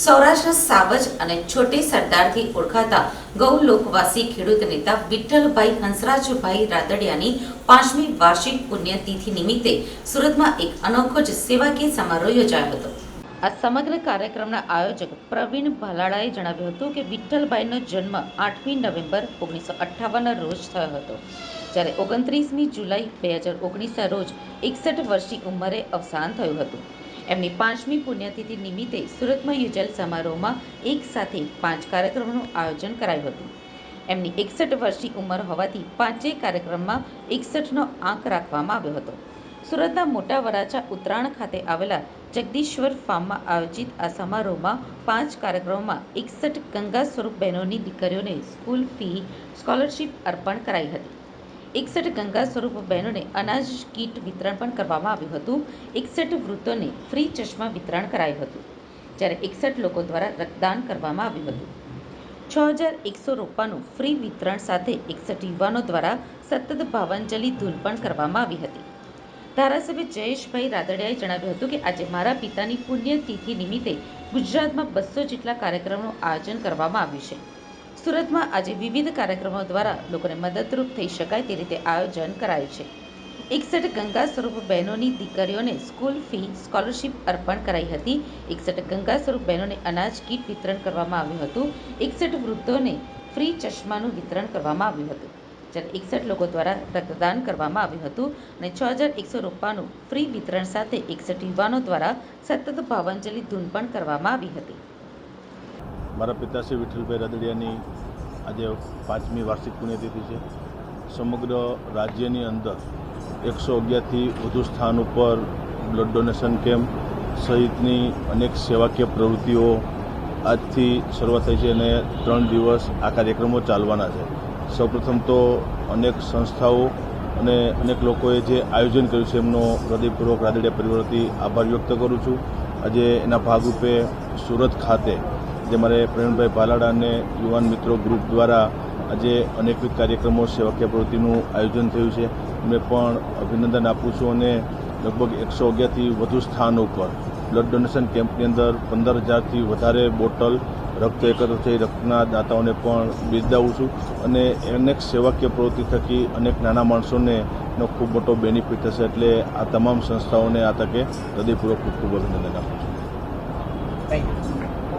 સૌરાષ્ટ્ર સાવજ અને છોટી સરદારથી ઓળખાતા ગૌ લોકવાસી ખેડૂત નેતા વિઠ્ઠલભાઈ હંસરાજભાઈ રાદડિયાની પાંચમી વાર્ષિક પુણ્યતિથિ નિમિત્તે સુરતમાં એક અનોખો જ સેવાકીય સમારોહ યોજાયો હતો. આ સમગ્ર કાર્યક્રમના આયોજક પ્રવીણ ભાલાળાએ જણાવ્યું હતું કે વિઠ્ઠલભાઈનો જન્મ આઠમી નવેમ્બર ઓગણીસો અઠ્ઠાવનના રોજ થયો હતો. જ્યારે ઓગણત્રીસમી જુલાઈ બે હજાર ઓગણીસના રોજ એકસઠ વર્ષની ઉંમરે અવસાન થયું હતું. એમની પાંચમી પુણ્યતિથિ નિમિત્તે સુરતમાં યોજાયેલ સમારોહમાં એક સાથે પાંચ કાર્યક્રમોનું આયોજન કરાયું હતું. એમની એકસઠ વર્ષની ઉંમર હોવાથી પાંચેય કાર્યક્રમમાં એકસઠનો આંક રાખવામાં આવ્યો હતો. સુરતના મોટા વરાછા ઉત્તરાયણ ખાતે આવેલા જગદીશ્વર ફાર્મમાં આયોજિત આ સમારોહમાં પાંચ કાર્યક્રમોમાં એકસઠ ગંગા સ્વરૂપ બહેનોની દીકરીઓને સ્કૂલ ફી, સ્કોલરશીપ અર્પણ કરાઈ હતી. એકસઠ ગંગા સ્વરૂપ બહેનોને અનાજ કીટ વિતરણ પણ કરવામાં આવ્યું હતું. એકસઠ વૃદ્ધોને ફ્રી ચશ્મા વિતરણ કરાયું હતું, જ્યારે એકસઠ લોકો દ્વારા રક્તદાન કરવામાં આવ્યું હતું. છ હજાર એકસો રોપાનું ફ્રી વિતરણ સાથે એકસઠ યુવાનો દ્વારા સતત ભાવાંજલિ ધૂન પણ કરવામાં આવી હતી. ધારાસભ્ય જયેશભાઈ રાદડિયાએ જણાવ્યું હતું કે આજે મારા પિતાની પુણ્યતિથિ નિમિત્તે ગુજરાતમાં બસો જેટલા કાર્યક્રમોનું આયોજન કરવામાં આવ્યું છે. સુરતમાં આજે વિવિધ કાર્યક્રમો દ્વારા લોકોને મદદરૂપ થઈ શકાય તે રીતે આયોજન કરાયું છે. એકસઠ ગંગા સ્વરૂપ બહેનોની દીકરીઓને સ્કૂલ ફી, સ્કોલરશીપ અર્પણ કરાઈ હતી. એકસઠ ગંગા સ્વરૂપ બહેનોને અનાજ કીટ વિતરણ કરવામાં આવ્યું હતું. એકસઠ વૃદ્ધોને ફ્રી ચશ્માનું વિતરણ કરવામાં આવ્યું હતું. જ્યારે એકસઠ લોકો દ્વારા રક્તદાન કરવામાં આવ્યું હતું અને છ હજાર એકસો રૂપિયાનું ફ્રી વિતરણ સાથે એકસઠ યુવાનો દ્વારા સતત ભાવાંજલિ ધૂન પણ કરવામાં આવી હતી. મારા પિતાશ્રી વિઠ્ઠલભાઈ રાદડિયાની આજે પાંચમી વાર્ષિક પુણ્યતિથિ છે. સમગ્ર રાજ્યની અંદર એકસો અગિયારથી વધુ સ્થાન ઉપર બ્લડ ડોનેશન કેમ્પ સહિતની અનેક સેવાકીય પ્રવૃત્તિઓ આજથી શરૂઆત થઈ છે અને ત્રણ દિવસ આ કાર્યક્રમો ચાલવાના છે. સૌપ્રથમ તો અનેક સંસ્થાઓ અને અનેક લોકોએ જે આયોજન કર્યું છે એમનો હૃદયપૂર્વક રાદડિયા પરિવારથી આભાર વ્યક્ત કરું છું. આજે એના ભાગરૂપે સુરત ખાતે જે મારે પ્રવીણભાઈ ભાલાડા અને યુવાન મિત્રો ગ્રુપ દ્વારા આજે અનેકવિધ કાર્યક્રમો સેવાકીય પ્રવૃત્તિનું આયોજન થયું છે. એમને પણ અભિનંદન આપું છું અને લગભગ એકસો અગિયારથી વધુ સ્થાનો ઉપર બ્લડ ડોનેશન કેમ્પની અંદર પંદર હજારથી વધારે બોટલ રક્ત એકત્ર થઈ રક્તના દાતાઓને પણ બિરદાવું છું અને અનેક સેવાકીય પ્રવૃત્તિ થકી અનેક નાના માણસોને નો ખૂબ મોટો બેનિફિટ થશે એટલે આ તમામ સંસ્થાઓને આ તકે હૃદયપૂર્વક ખૂબ ખૂબ અભિનંદન આપું છું. Thank you